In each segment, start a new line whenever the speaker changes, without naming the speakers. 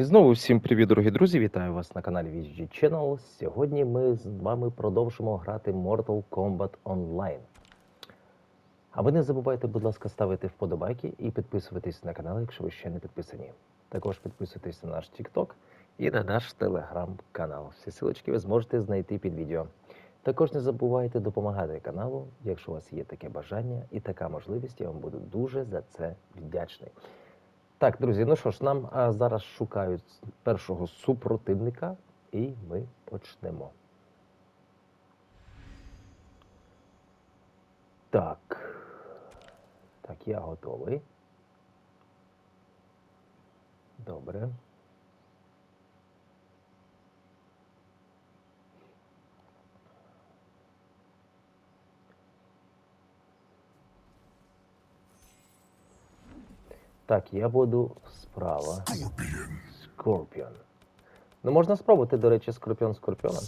І знову всім привіт, дорогі друзі! Вітаю вас на каналі VG Channel. Сьогодні ми з вами продовжимо грати Mortal Kombat Online. А ви не забувайте, будь ласка, ставити вподобайки і підписуватись на канал, якщо ви ще не підписані. Також підписуйтесь на наш TikTok і на наш телеграм-канал. Всі силочки ви зможете знайти під відео. Також не забувайте допомагати каналу, якщо у вас є таке бажання і така можливість, я вам буду дуже за це вдячний. Так, друзі, ну що ж, нам а, зараз шукають першого супротивника, і ми почнемо. Так. Так, я готовий. Добре. Так, я буду справа. Скорпіон. Ну, можна спробувати, до речі, скорпіон скорпіоном.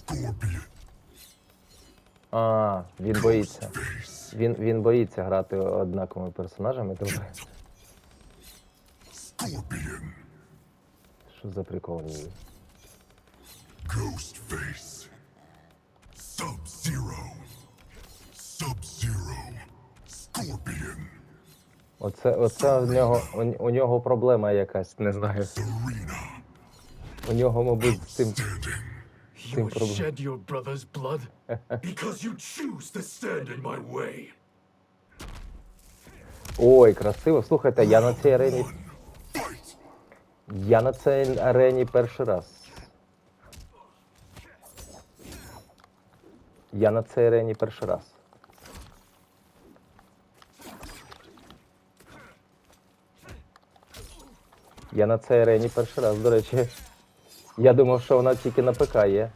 А, він боїться. Він, він боїться грати однаковими персонажами, тому. Що за прикол ні?
Ghostface. Sub-Zero. Sub-Zero. Scorpion.
Оце, оце у нього, у, у нього проблема якась, не знаю. У нього, мабуть, з цим.
You would shed your brother's blood because you choose to stand in my way.
Ой, красиво. Слухайте, я на цій арені. Я на цій арені перший раз. Я на цій арені перший раз. Я на цій арені перший раз, до речі. Я думав, що вона тільки на ПК є,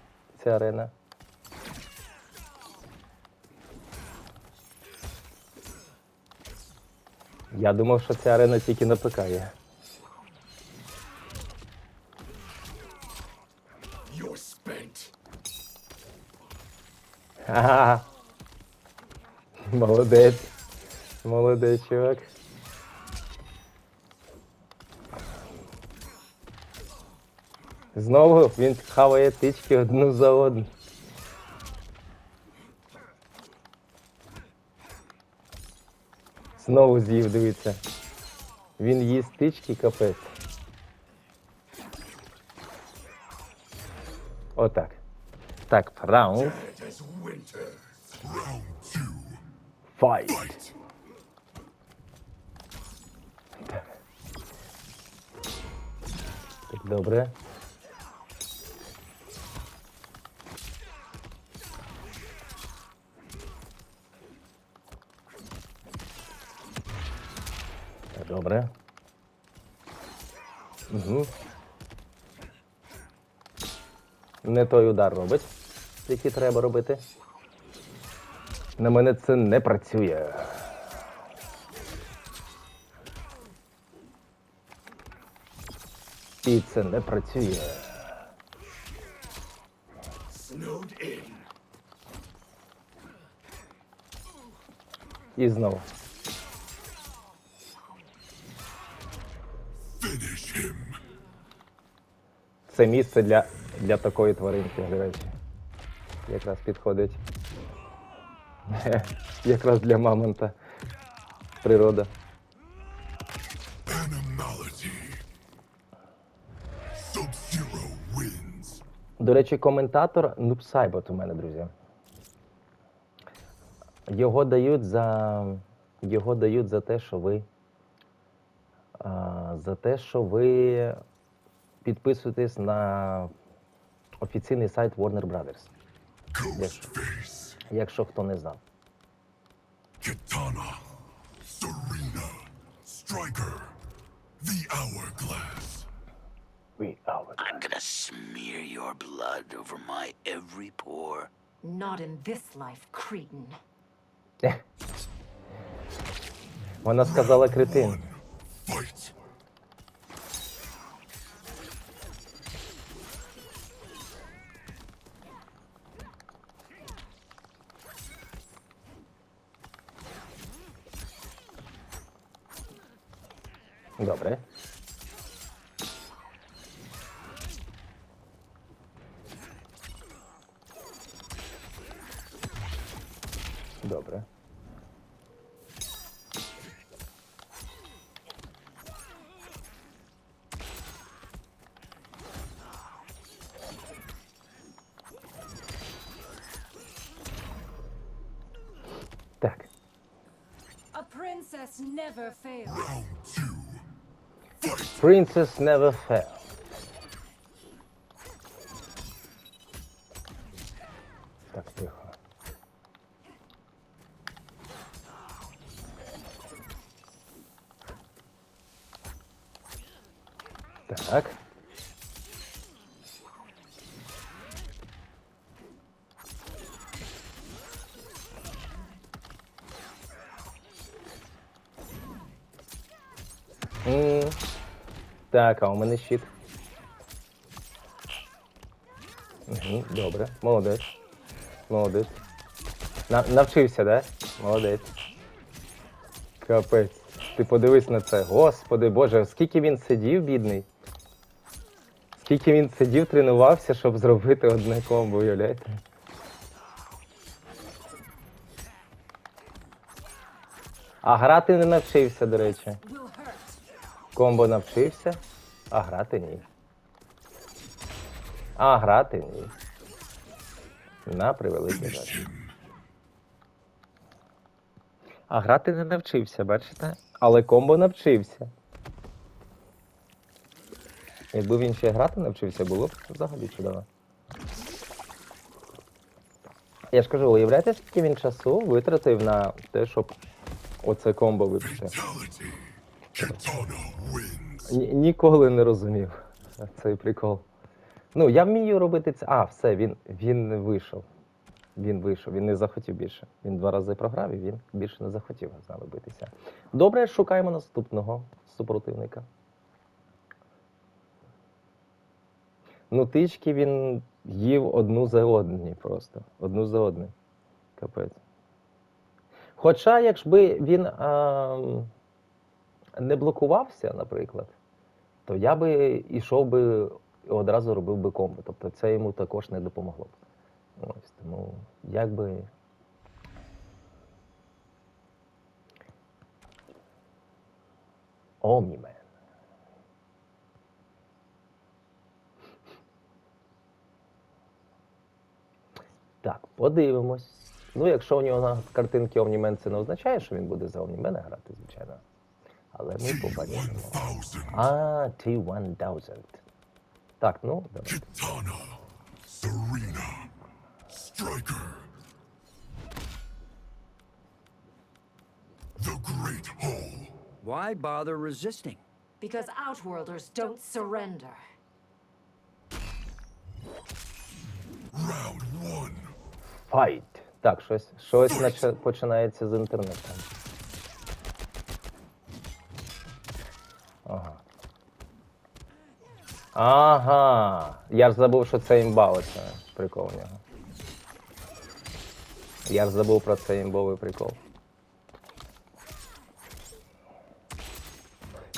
ця арена. Я думав, що ця арена тільки на ПК є. Ага. Молодець. Молодець, чувак. Знову він хаває тички одну за одну. Знову з'їв, дивіться. Він їсть тички капець. Отак. Так, раунд. Fight. Так, добре. Добре. Угу. Не той удар робить, який треба робити. На мене це не працює. І це не працює. І знову.
Finish him.
Це місце для, для такої тваринки, до речі. Якраз підходить. Якраз для мамонта. Природа. До речі, коментатор Нупсайбот у мене, друзі. Його дають за. Його дають за те, що ви. А, за те, що ви підписуєтесь на офіційний сайт Warner Brothers,
Ghostface.
якщо хто не знав.
Kitana. Serena. Striker. The Hourglass.
We are
I'm gonna smear your blood over my every pore.
Not in this life, cretin.
Вона сказала кретин.
Dobre.
Tak.
A princess never fails.
Princess never fails. Так. М, Так, а у мене щит. Угу, добре, молодець. Молодець. На, навчився, да? Молодець. Капець. Ти подивись на це. Господи Боже, скільки він сидів, бідний. Скільки він сидів, тренувався, щоб зробити одне комбо, уявляєте? А грати не навчився, до речі. Комбо навчився, а грати ні. А грати ні. На превеликий жаль. А грати не навчився, бачите? Але комбо навчився. Якби він ще грати навчився, було б взагалі чудово. Я ж кажу, уявляєте, скільки він часу витратив на те, щоб оце комбо. Ні- ніколи не розумів цей прикол. Ну, я вмію робити це. А, все, він, він вийшов. Він вийшов, він не захотів більше. Він два рази програв і він більше не захотів з нами битися. Добре, шукаємо наступного супротивника. Ну, тички він їв одну за одні просто. Одну за одну. Капець. Хоча, якби він а, не блокувався, наприклад, то я би ішов би і одразу робив би комбо. Тобто це йому також не допомогло б. Ось тому як би. Омнімен. Так, подивимось. Ну, якщо у нього на картинки Омнімен, це не означає, що він буде за Омнімена грати, звичайно. Але ми побачимо.
T1000.
А, T1000. Так, ну, давай.
Serena. Striker. The Great Hall.
Why bother resisting?
Because Outworlders don't surrender.
Fight. Так, щось, щось наче починається з інтернетом. Ага. Ага. Я ж забув, що це імба оце. Прикол в нього. Я ж забув про цей імбовий прикол.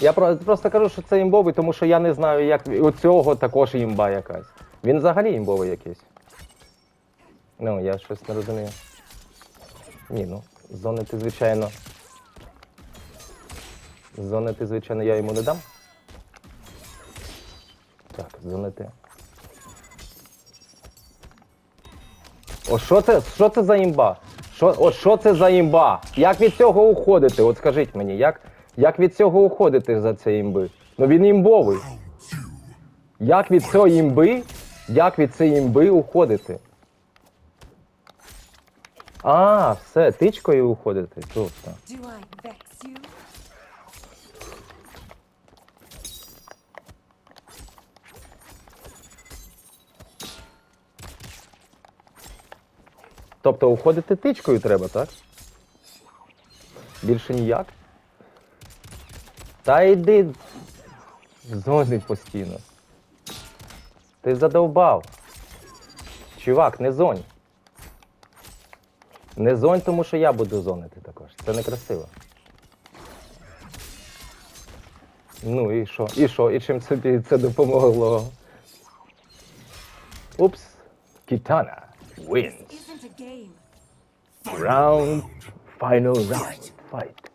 Я просто кажу, що це імбовий, тому що я не знаю, як у цього також імба якась. Він взагалі імбовий якийсь. Ну, я щось не розумію. Ні, ну, зонити, звичайно. Зонити, звичайно, я йому не дам. Так, зонити. О, що це? Що це за імба? Що, о, що це за імба? Як від цього уходити? От скажіть мені, як, як від цього уходити за цієї імби? Ну він імбовий. Як від цієї імби? Як від цієї імби уходити? А, все, тичкою уходити. Тобто. Тобто уходити тичкою треба, так? Більше ніяк. Та йди в зони постійно. Ти задовбав. Чувак, не зонь. Не зонь, тому що я буду зонити також. Це некрасиво. Ну і що? І що? І чим тобі це допомогло? Упс. Кітана wins. Round, final round, fight.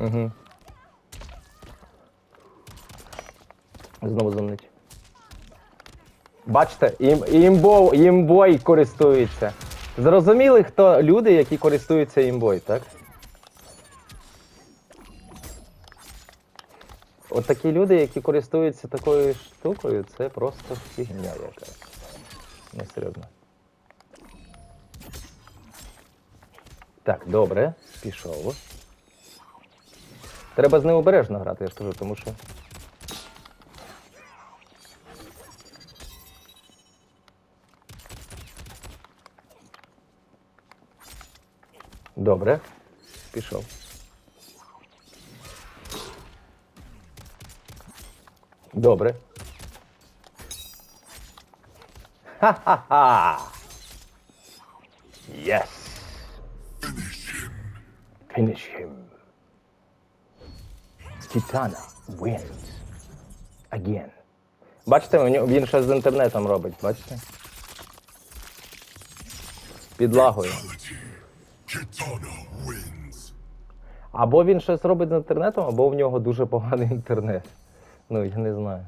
Угу. Знову зонить. Бачите, ім, імбо, імбой користується. Зрозуміли, хто люди, які користуються імбой, так? От такі люди, які користуються такою штукою, це просто фігня якась. Серйозно. Так, добре, пішов. Треба з ним обережно грати, я ж кажу, тому що. Добре. Пішов. Добре. Ха-ха-ха! Yes!
Finish him.
Finish him. Kitana wins. Again. Бачите, він щось з інтернетом робить, бачите? Підлагою. Або він щось робить з інтернетом, або в нього дуже поганий інтернет. Ну, я не знаю.